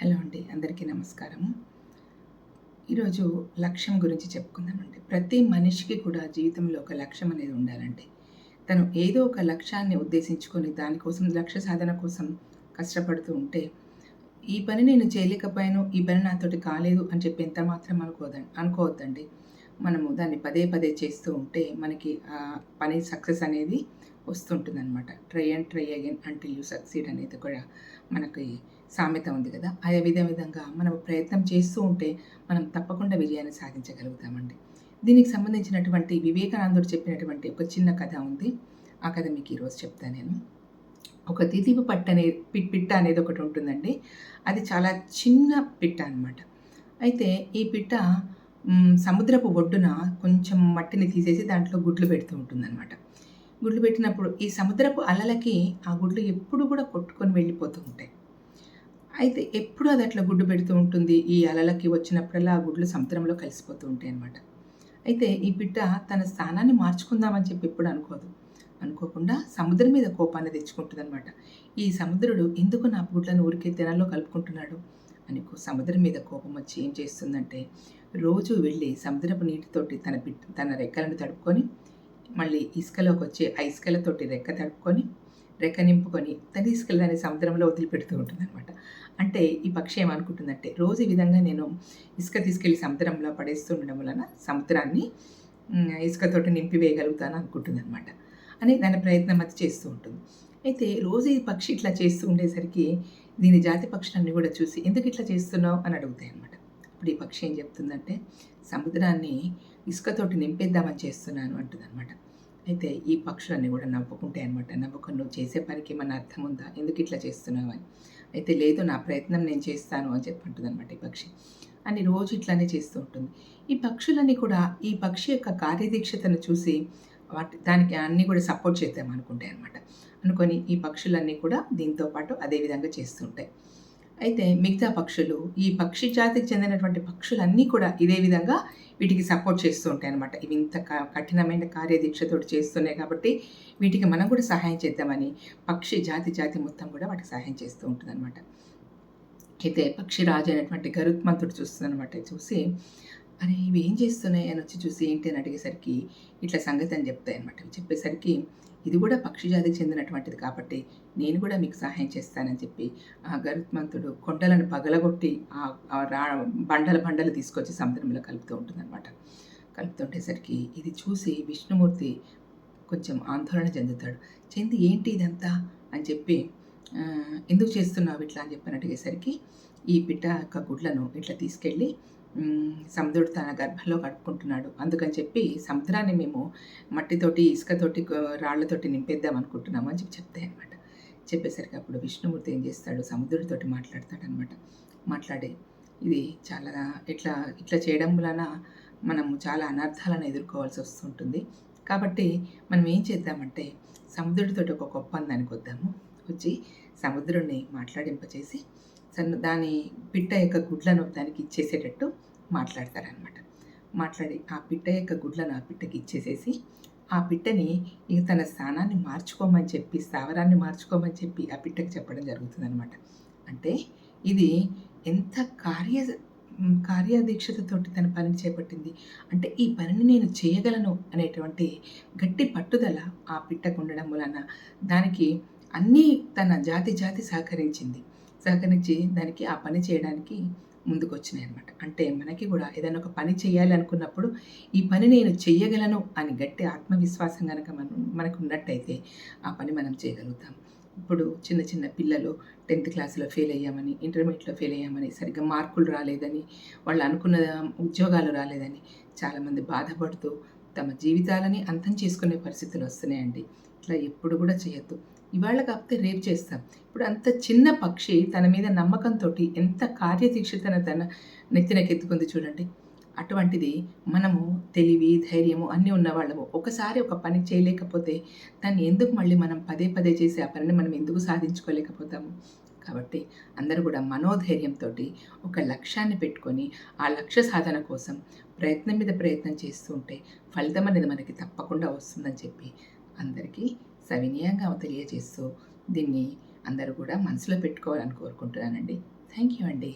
Hello అండి అందరికీ నమస్కారము. ఈరోజు లక్ష్యం గురించి చెప్పుకుందామండి. ప్రతి మనిషికి కూడా జీవితంలో ఒక లక్ష్యం అనేది ఉండాలండి. తను ఏదో ఒక లక్ష్యాన్ని ఉద్దేశించుకొని దానికోసం లక్ష్య సాధన కోసం కష్టపడుతూ ఉంటే ఈ పని నేను చేయలేకపోయాను ఈ పని నాతోటి కాలేదు అని చెప్పి ఎంత మాత్రం అనుకోదండి అనుకోవద్దండి. మనము దాన్ని పదే పదే చేస్తూ ఉంటే మనకి ఆ పని సక్సెస్ అనేది వస్తుంటుంది అనమాట ట్రై అండ్ ట్రై అగైన్ అంటే యూ సక్సీడ్ అనేది కూడా మనకి సామెత ఉంది కదా. అదే విధ విధంగా మనం ప్రయత్నం చేస్తూ ఉంటే మనం తప్పకుండా విజయాన్ని సాధించగలుగుతామండి. దీనికి సంబంధించినటువంటి వివేకానందుడు చెప్పినటువంటి ఒక చిన్న కథ ఉంది. ఆ కథ మీకు ఈరోజు చెప్తాను నేను. ఒక తితిపు పట్ట అనే పిట్ట అనేది ఒకటి ఉంటుందండి. అది చాలా చిన్న పిట్ట అనమాట అయితే ఈ పిట్ట సముద్రపు ఒడ్డున కొంచెం మట్టిని తీసేసి దాంట్లో గుడ్లు పెడుతూ ఉంటుందన్నమాట. గుడ్లు పెట్టినప్పుడు ఈ సముద్రపు అలలకి ఆ గుడ్లు ఎప్పుడు కూడా కొట్టుకొని వెళ్ళిపోతూ ఉంటాయి. అయితే ఎప్పుడు అది అట్లా గుడ్డు పెడుతూ ఉంటుంది? ఈ అలలకి వచ్చినప్పుడల్లా ఆ గుడ్లు సముద్రంలో కలిసిపోతూ ఉంటాయి అనమాట అయితే ఈ బిడ్డ తన స్థానాన్ని మార్చుకుందామని చెప్పి ఎప్పుడు అనుకోదు. అనుకోకుండా సముద్రం మీద కోపాన్ని తెచ్చుకుంటుంది అనమాట ఈ సముద్రుడు ఎందుకు నా గుడ్లను ఊరికే తినాల్లో కలుపుకుంటున్నాడు? అని సముద్రం మీద కోపం వచ్చి ఏం చేస్తుందంటే రోజు వెళ్ళి సముద్రపు నీటితోటి తన బిడ్డ తన రెక్కలను తడుపుకొని మళ్ళీ ఇసుకలోకి వచ్చి ఆ ఇసుకలతోటి రెక్క తడుపుకొని రెక్క నింపుకొని తన తీసుకెళ్ళి సముద్రంలో వదిలిపెడుతూ ఉంటుంది అనమాట అంటే ఈ పక్షి ఏమనుకుంటుందంటే రోజు ఈ విధంగా నేను ఇసుక తీసుకెళ్ళి సముద్రంలో పడేస్తుండడం వలన సముద్రాన్ని ఇసుకతోటి నింపివేయగలుగుతాను అనుకుంటుంది అనమాట అని దాని ప్రయత్నం అది చేస్తూ ఉంటుంది. అయితే రోజు ఈ పక్షి ఇట్లా చేస్తూ ఉండేసరికి దీని జాతి పక్షులన్నీ కూడా చూసి ఎందుకు ఇట్లా చేస్తున్నావు? అని అడుగుతాయి అనమాట ఇప్పుడు ఈ పక్షి ఏం చెప్తుందంటే సముద్రాన్ని ఇసుకతోటి నింపేద్దామని చేస్తున్నాను అంటుందన్నమాట. అయితే ఈ పక్షులన్నీ కూడా నవ్వుకుంటాయి అనమాట నవ్వుకొని నువ్వు చేసే పనికి మన అర్థం ఉందా? ఎందుకు ఇట్లా చేస్తున్నావు అని. అయితే లేదు నా ప్రయత్నం నేను చేస్తాను అని చెప్పి అంటుందన్నమాట ఈ పక్షి. అని రోజు ఇట్లానే చేస్తూ ఉంటుంది. ఈ పక్షులన్నీ కూడా ఈ పక్షి యొక్క కార్యదీక్షతను చూసి వాటి దానికి అన్నీ కూడా సపోర్ట్ చేద్దాం అనుకుంటాయి అనమాట అనుకొని ఈ పక్షులన్నీ కూడా దీంతో పాటు అదే విధంగా చేస్తుంటాయి అయితే మిగతా పక్షులు ఈ పక్షి జాతికి చెందినటువంటి పక్షులన్నీ కూడా ఇదే విధంగా వీటికి సపోర్ట్ చేస్తూ ఉంటాయి అనమాట ఇవి ఇంత కఠినమైన కార్యదీక్షతోటి చేస్తున్నాయి కాబట్టి వీటికి మనం కూడా సహాయం చేద్దామని పక్షి జాతి జాతి మొత్తం కూడా వాటికి సహాయం చేస్తూ ఉంటుంది అనమాట అయితే పక్షి రాజు అయినటువంటి గరుత్మంతుడు చూస్తుందనమాట చూసి అరే ఇవి ఏం చేస్తున్నాయి అని వచ్చి చూసి ఏంటి అని అడిగేసరికి ఇట్లా సంగతి అని చెప్తాయి అనమాట చెప్పేసరికి ఇది కూడా పక్షి జాతికి చెందినటువంటిది కాబట్టి నేను కూడా మీకు సహాయం చేస్తానని చెప్పి ఆ గరుత్మంతుడు కొండలను పగలగొట్టి ఆ రా బండల బండలు తీసుకొచ్చి సముద్రంలో కలుపుతూ ఉంటుందన్నమాట. కలుపుతుంటేసరికి ఇది చూసి విష్ణుమూర్తి కొంచెం ఆందోళన చెందుతాడు. చెంది ఏంటి ఇదంతా? అని చెప్పి ఎందుకు చేస్తున్నావు ఇట్లా? అని చెప్పి అడిగేసరికి ఈ పిట్ట యొక్క గుడ్లను ఇట్లా తీసుకెళ్ళి సముద్రుడు తన గర్భంలో కడుపుకుంటున్నాడు అందుకని చెప్పి సముద్రాన్ని మేము మట్టితోటి ఇసుకతోటి రాళ్ళతోటి నింపేద్దాం అనుకుంటున్నాము అని చెప్పి చెప్తాయి అనమాట చెప్పేసరికి అప్పుడు విష్ణుమూర్తి ఏం చేస్తాడు? సముద్రుడితోటి మాట్లాడతాడనమాట మాట్లాడి ఇది చాలా ఇట్లా ఇట్లా చేయడం వలన మనము చాలా అనర్థాలను ఎదుర్కోవాల్సి వస్తుంటుంది. కాబట్టి మనం ఏం చేద్దామంటే సముద్రుడితో ఒక ఒప్పందానికి వద్దాము. వచ్చి సముద్రుణ్ణి మాట్లాడింపచేసి దాని పిట్ట యొక్క గుడ్లను దానికి ఇచ్చేసేటట్టు మాట్లాడతారనమాట మాట్లాడి ఆ పిట్ట యొక్క గుడ్లను ఆ పిట్టకి ఇచ్చేసేసి ఆ పిట్టని ఇక తన స్థానాన్ని మార్చుకోమని చెప్పి స్థావరాన్ని మార్చుకోమని చెప్పి ఆ పిట్టకి చెప్పడం జరుగుతుందనమాట అంటే ఇది ఎంత కార్య కార్యదీక్షతతోటి తన పనిని చేపట్టింది. అంటే ఈ పనిని నేను చేయగలను అనేటువంటి గట్టి పట్టుదల ఆ పిట్టకు ఉండడం వలన దానికి అన్నీ తన జాతి జాతి సహకరించింది. సహకరించి దానికి ఆ పని చేయడానికి ముందుకొచ్చినాయి అనమాట అంటే మనకి కూడా ఏదైనా ఒక పని చేయాలి అనుకున్నప్పుడు ఈ పని నేను చెయ్యగలను అని గట్టి ఆత్మవిశ్వాసం కనుక మనం మనకు ఉన్నట్టయితే ఆ పని మనం చేయగలుగుతాం. ఇప్పుడు చిన్న చిన్న పిల్లలు టెన్త్ క్లాస్లో ఫెయిల్ అయ్యామని ఇంటర్మీడియట్లో ఫెయిల్ అయ్యామని సరిగ్గా మార్కులు రాలేదని వాళ్ళు అనుకున్న ఉద్యోగాలు రాలేదని చాలామంది బాధపడుతూ తమ జీవితాలని అంతం చేసుకునే పరిస్థితులు వస్తున్నాయండి. ఇట్లా ఎప్పుడు కూడా చేయొద్దు. ఇవాళ కాకపోతే రేపు చేస్తాం. ఇప్పుడు అంత చిన్న పక్షి తన మీద నమ్మకంతో ఎంత కార్యదీక్షతన తన నెత్తినకెత్తుకుంది చూడండి. అటువంటిది మనము తెలివి ధైర్యము అన్నీ ఉన్నవాళ్ళము. ఒకసారి ఒక పని చేయలేకపోతే దాన్ని ఎందుకు మళ్ళీ మనం పదే పదే చేసి ఆ పనిని మనం ఎందుకు సాధించుకోలేకపోతాము? కాబట్టి అందరూ కూడా మనోధైర్యంతో ఒక లక్ష్యాన్ని పెట్టుకొని ఆ లక్ష్య సాధన కోసం ప్రయత్నం మీద ప్రయత్నం చేస్తూ ఉంటే ఫలితం అనేది మనకి తప్పకుండా వస్తుందని చెప్పి అందరికీ సవినీయంగా తెలియజేస్తూ దీన్ని అందరూ కూడా మనసులో పెట్టుకోవాలని కోరుకుంటున్నానండి. థ్యాంక్ యూ అండి.